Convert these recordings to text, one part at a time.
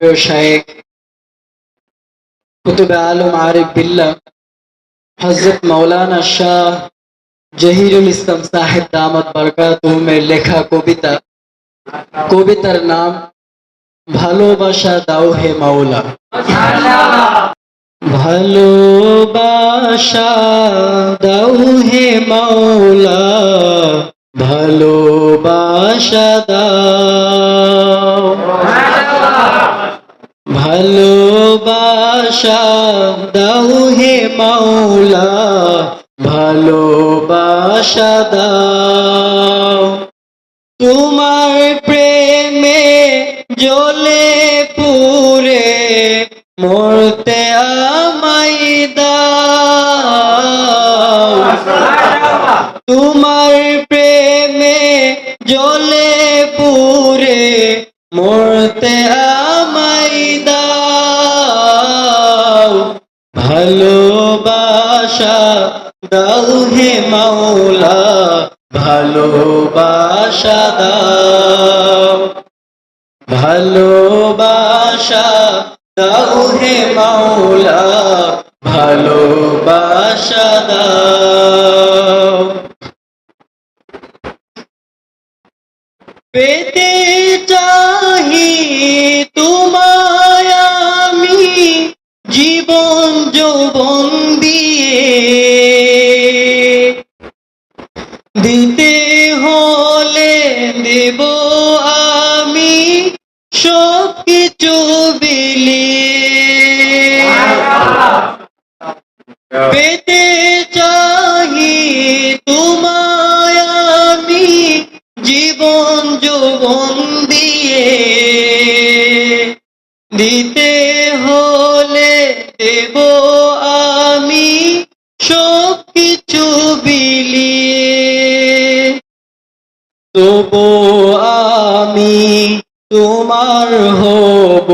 প্রিয় শায়েক কুতুবে আলম আরিফ বিল্লাহ হজরত মৌলানা শাহ জহিরুল ইসলাম সাহেব দামত বরকাতুমের লেখা কবিতা কবিতার নাম ভালোবাসা দাও হে মাওলা ভালোবাসা দাও হে মাওলা ভালোবাসা দাও ভালোবাসা দাও হে মাওলা ভালোবাসা দাও। তোমার প্রেমে জ্বলে পুরে মরতে আমায় দাও। তোমার প্রেমে ভালোবাসা দাও হে মাওলা ভালোবাসা দাও। ভালোবাসা দাও হে মাওলা ভালোবাসা দাও। পেতে চাহি যৌবন দিয়ে দিতে হলে দেব আমি সব কিছু বিলিয়ে। পেতে চাহি তোমায় আমি জীবন যৌবন দিয়ে। দিতে সব কিছু বিলিয়ে। তবু আমি তোমার হব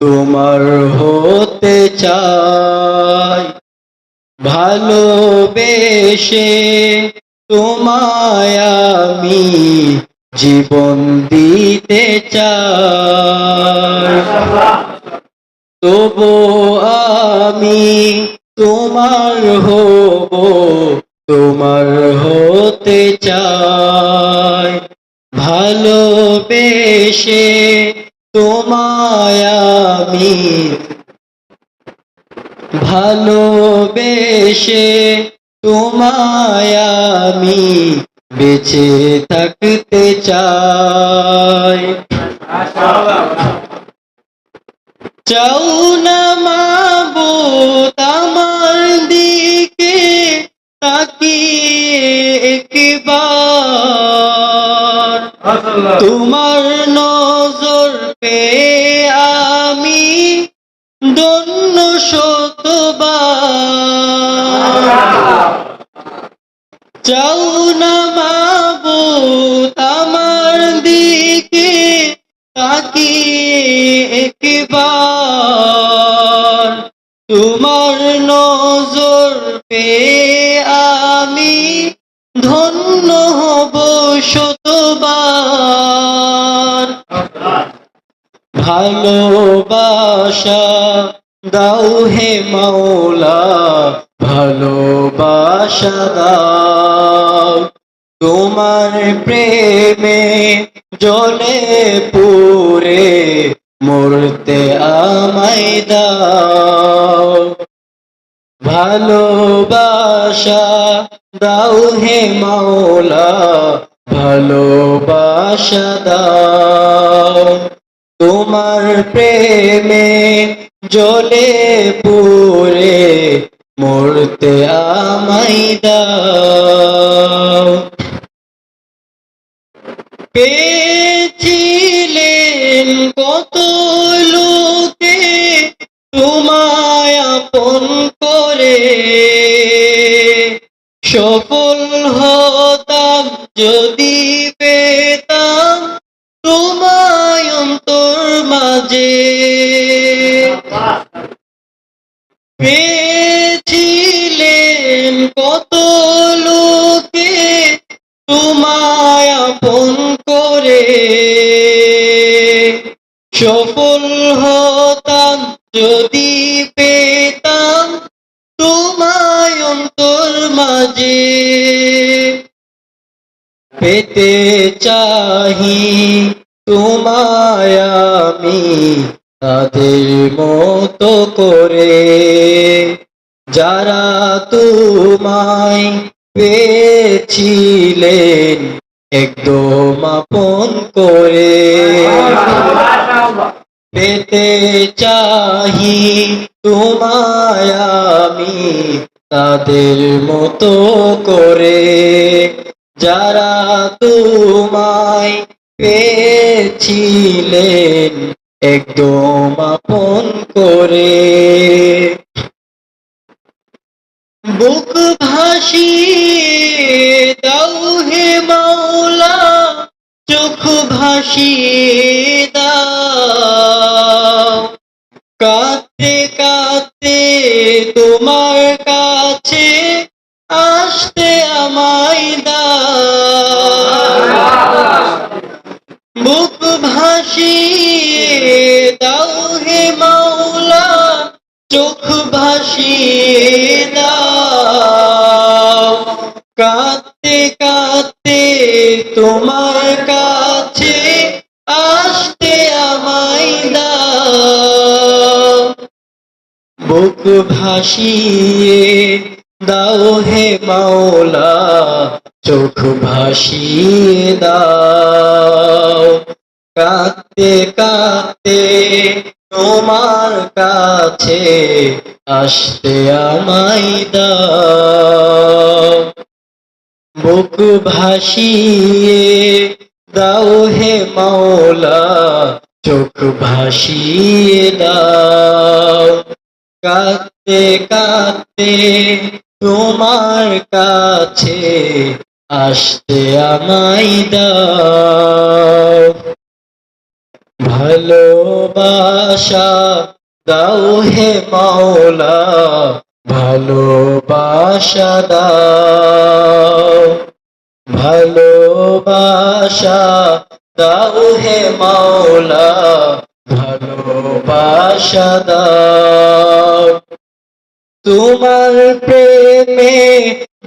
তোমার হতে চাই। ভালোবেসে তোমায় আমি জীবন দিতে চাই। তবু আমি তোমার হব তোমার হতে চাই। ভালোবেসে তোমায় আমি ভালোবেসে তোমায় আমি বেঁচে থাকতে চাই। চাও না মাবুত আমার দিকে তাকিয়ে একবার। তোমার নজর পে আমি দন্য শতবার। চাও না মাবুত আমার দিকে তাকিয়ে একবার তোমার নজর পে আমি ধন্য হব শতবার। ভালোবাসা দাও হে মাওলা, ভালোবাসা দাও। তোমার প্রেমে জলে পুরে মরতে আমায় দাও। ভালোবাসা দাও হে মাওলা, ভালোবাসা দাও। তোমার প্রেমে জলে পুরে মরতে আমায় দাও। পেয়েছিলেন কত লোকে তোমায় আপন করে? সফল হতাম যদি পেতাম তোমায় অন্তর মাঝে। পেয়েছিলেন কত লোকে তোমায় আপন করে? মাঝে পেতে চাহি তোমায় আমি তাদের মতো করে। যারা তোমায় পেয়েছিলেন একদম আপন করে। পেতে চাহি তোমায় আমি তাদের মতো করে যারা তোমায় পেয়েছিলেন একদম আপন করে। বুক ভাসিয়ে দাও হে মাওলা, চোখ ভাসিয়ে দাও। চোখ ভাসিয়ে দাও। কাঁদতে কাঁদতে তোমার কাছে আসতে আমায় দাও। বুক ভাসিয়ে দাও হে মাওলা, চোখ ভাসিয়ে দাও। কাঁদতে কাঁদতে তোমার কাছে আসতে আমায় দাও। বুক ভাসিয়ে দাও হে মাওলা, চোখ ভাসিয়ে দাও। কাঁদতে কাঁদতে তোমার কাছে আসতে আমায় দাও। ভালোবাসা দাও হে মাওলা ভালোবাসা দাও। ভালোবাসা দাও হে মাওলা ভালোবাসা দাও। তোমার প্রেমে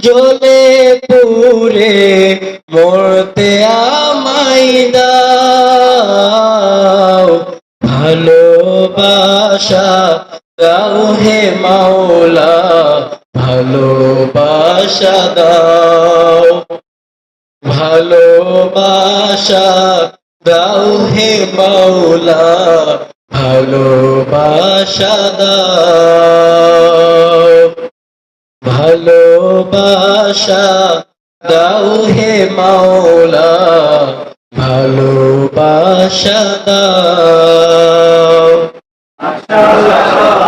জ্বলে পুরে মরতে আমায় দাও। ভালোবাসা দাও হে মাওলা, ভালোবাসা দাও। ভালোবাসা দাও হে মাওলা, ভালোবাসা দাও। ভালোবাসা দাও হে মাওলা ভালোবাসা দাও। মাশাআল্লাহ।